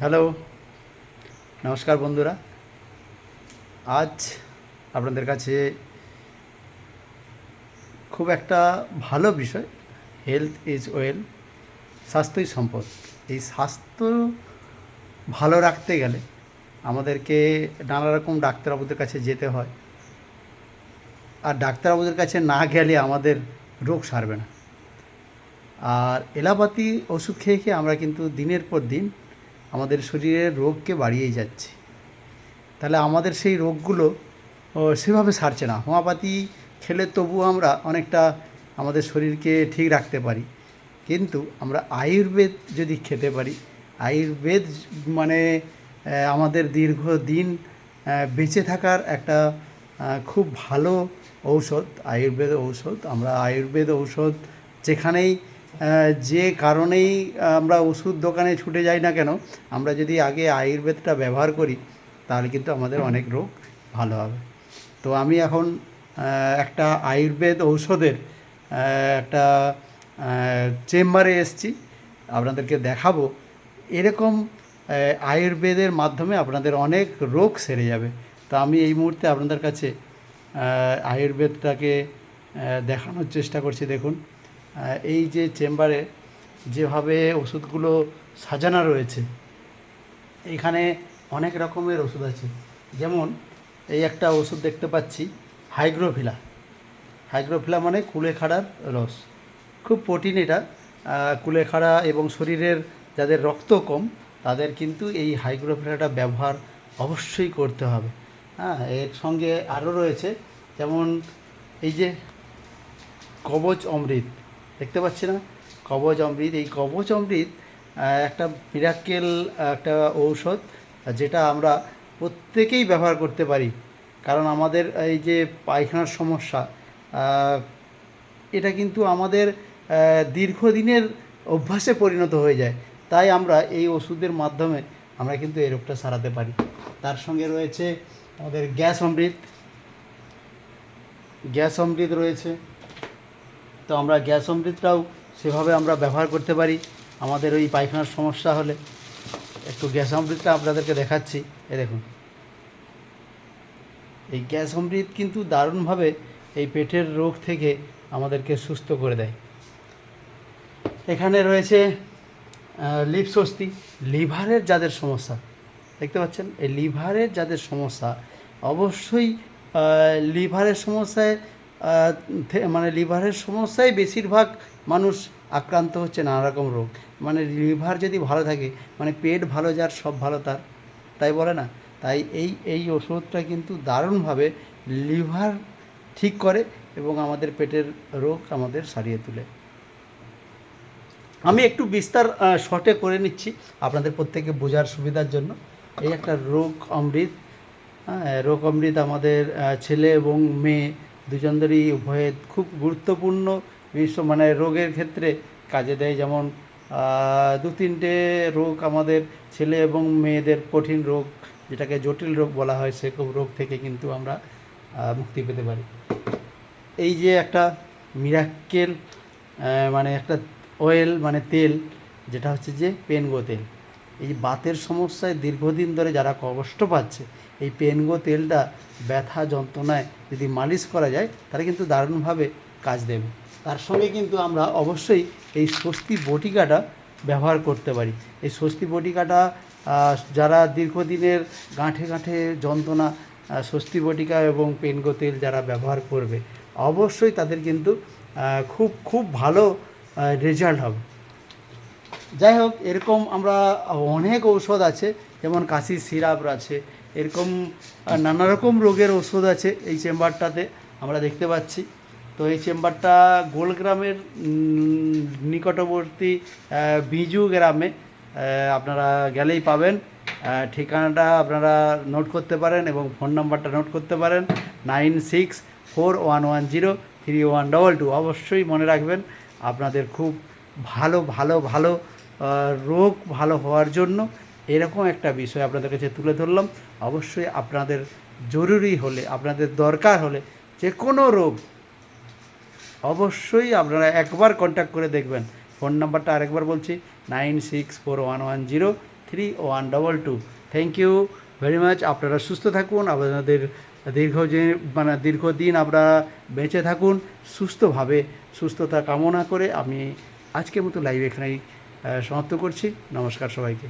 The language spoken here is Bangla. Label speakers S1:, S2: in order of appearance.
S1: হ্যালো, নমস্কার বন্ধুরা। আজ আপনাদের কাছে খুব একটা ভালো বিষয় হেলথ ইজ ওয়েল স্বাস্থ্যই সম্পদ। এই স্বাস্থ্য ভালো রাখতে গেলে আমাদেরকে নানা রকম ডাক্তারবাবুদের কাছে যেতে হয়। আর ডাক্তারবাবুদের কাছে না গেলে আমাদের রোগ সারবে না। আর এলাপাতি ওষুধ খেয়ে খেয়ে আমরা কিন্তু দিনের পর দিন আমাদের শরীরের রোগকে বাড়িয়েই যাচ্ছে। তাহলে আমাদের সেই রোগগুলো সেভাবে সারছে না। হোমিওপ্যাথি খেলে তবু আমরা অনেকটা আমাদের শরীরকে ঠিক রাখতে পারি। কিন্তু আমরা আয়ুর্বেদ যদি খেতে পারি, আয়ুর্বেদ মানে আমাদের দীর্ঘদিন বেঁচে থাকার একটা খুব ভালো ঔষধ, আয়ুর্বেদ ঔষধ। আমরা আয়ুর্বেদ ঔষধ যেখানেই যে কারণেই আমরা ওষুধ দোকানে ছুটে যাই না কেন, আমরা যদি আগে আয়ুর্বেদটা ব্যবহার করি, তাহলে কিন্তু আমাদের অনেক রোগ ভালো হবে। তো আমি এখন একটা আয়ুর্বেদ ঔষধের একটা চেম্বারে এসেছি, আপনাদেরকে দেখাবো। এরকম আয়ুর্বেদের মাধ্যমে আপনাদের অনেক রোগ সেরে যাবে। তো আমি এই মুহূর্তে আপনাদের কাছে আয়ুর্বেদটাকে দেখানোর চেষ্টা করছি, দেখুন। এই যে চেম্বারে যেভাবে ওষুধগুলো সাজানো রয়েছে, এখানে অনেক রকমের ওষুধ আছে। যেমন এই একটা ওষুধ দেখতে পাচ্ছি হাইগ্রোভিলা হাইগ্রোভিলা মানে কুলেখাড়ার রস। খুব প্রোটিন এটা। কুলেখাড়া এবং শরীরের যাদের রক্ত কম, তাদের কিন্তু এই হাইগ্রোভিলাটা ব্যবহার অবশ্যই করতে হবে। হ্যাঁ এর সঙ্গে আরও রয়েছে, যেমন এই যে কবচ অমৃত। দেখতে পাচ্ছি না। কবচ অমৃত, এই কবচ অমৃত একটা মিরাক্কেল একটা ঔষধ, যেটা আমরা প্রত্যেকেই ব্যবহার করতে পারি। কারণ আমাদের এই যে পায়খানার সমস্যা এটা কিন্তু আমাদের দীর্ঘদিনের অভ্যাসে পরিণত হয়ে যায়। তাই আমরা এই ওষুধের মাধ্যমে আমরা কিন্তু এই রোগটা সারাতে পারি। তার সঙ্গে রয়েছে আমাদের গ্যাস অমৃত। গ্যাস অমৃত রয়েছে। তো আমরা গ্যাস অমৃতটাও সেভাবে আমরা ব্যবহার করতে পারি। আমাদের ওই পায়খানার সমস্যা হলে একটু গ্যাস অমৃতটা আপনাদেরকে দেখাচ্ছি। এ দেখুন। এই গ্যাস অমৃত কিন্তু দারুণভাবে এই পেটের রোগ থেকে আমাদেরকে সুস্থ করে দেয়। এখানে রয়েছে লিপ স্বস্তি, লিভারের যাদের সমস্যা, দেখতে পাচ্ছেন? এই লিভারের যাদের সমস্যা, অবশ্যই লিভারের সমস্যায় মানে লিভারের সমস্যায় বেশিরভাগ মানুষ আক্রান্ত হচ্ছে নানা রকম রোগ। মানে লিভার যদি ভালো থাকে মানে পেট ভালো যার, সব ভালো তার, তাই বলে না? তাই এই এই ওষুধটা কিন্তু দারুণভাবে লিভার ঠিক করে এবং আমাদের পেটের রোগ আমাদের সারিয়ে তোলে। আমি একটু বিস্তার শর্টে করে নিচ্ছি আপনাদের প্রত্যেকে বোঝার সুবিধার জন্য। এই একটা রোগ অমৃত হ্যাঁ রোগ অমৃত আমাদের ছেলে এবং মেয়ে দুজনদেরই উভয়ে খুব গুরুত্বপূর্ণ বিষয় মানে রোগের ক্ষেত্রে কাজে দেয়। যেমন দু তিনটে রোগ আমাদের ছেলে এবং মেয়েদের কঠিন রোগ, যেটাকে জটিল রোগ বলা হয় সেরকম রোগ থেকে কিন্তু আমরা মুক্তি পেতে পারি। এই যে একটা মিরাক্কেল মানে একটা অয়েল মানে তেল, যেটা হচ্ছে যে পেনগো তেল। এই বাতের সমস্যায় দীর্ঘদিন ধরে যারা কষ্ট পাচ্ছে, এই পেনগো তেলটা ব্যথা যন্ত্রণায় যদি মালিশ করা যায় তাহলে কিন্তু দারুণভাবে কাজ দেবে। তার সঙ্গে কিন্তু আমরা অবশ্যই এই স্বস্তি বটিকাটা ব্যবহার করতে পারি। এই স্বস্তি বটিকাটা যারা দীর্ঘদিনের গাঁঠে গাঁঠে যন্ত্রণা স্বস্তি বটিকা এবং পেনগো তেল যারা ব্যবহার করবে, অবশ্যই তাদের কিন্তু খুব খুব ভালো রেজাল্ট হবে। যাই হোক এরকম আমরা অনেক ঔষধ আছে, যেমন কাশির সিরাপ আছে, এরকম নানা রকম রোগের ওষুধ আছে এই চেম্বারটাতে আমরা দেখতে পাচ্ছি। তো এই চেম্বারটা গোলগ্রামের নিকটবর্তী বিজু গ্রামে আপনারা গেলেই পাবেন। ঠিকানাটা আপনারা নোট করতে পারেন এবং ফোন নাম্বারটা নোট করতে পারেন। Nine six four one one zero three one double two. অবশ্যই মনে রাখবেন, আপনাদের খুব ভালো ভালো ভালো রোগ ভালো হওয়ার জন্য এরকম একটা বিষয় আপনাদের কাছে তুলে ধরলাম। অবশ্যই আপনাদের জরুরি হলে, আপনাদের দরকার হলে যে কোনো রোগ, অবশ্যই আপনারা একবার কন্ট্যাক্ট করে দেখবেন। ফোন নাম্বারটা আরেকবার বলছি, nine six four one one zero three one double two. Thank you very much আপনারা সুস্থ থাকুন, আপনাদের দীর্ঘ যে মানে দীর্ঘদিন আপনারা বেঁচে থাকুন, সুস্থভাবে সুস্থতা কামনা করে আমি আজকের মতো লাইভ এখানেই সমাপ্ত করছি। নমস্কার সবাইকে।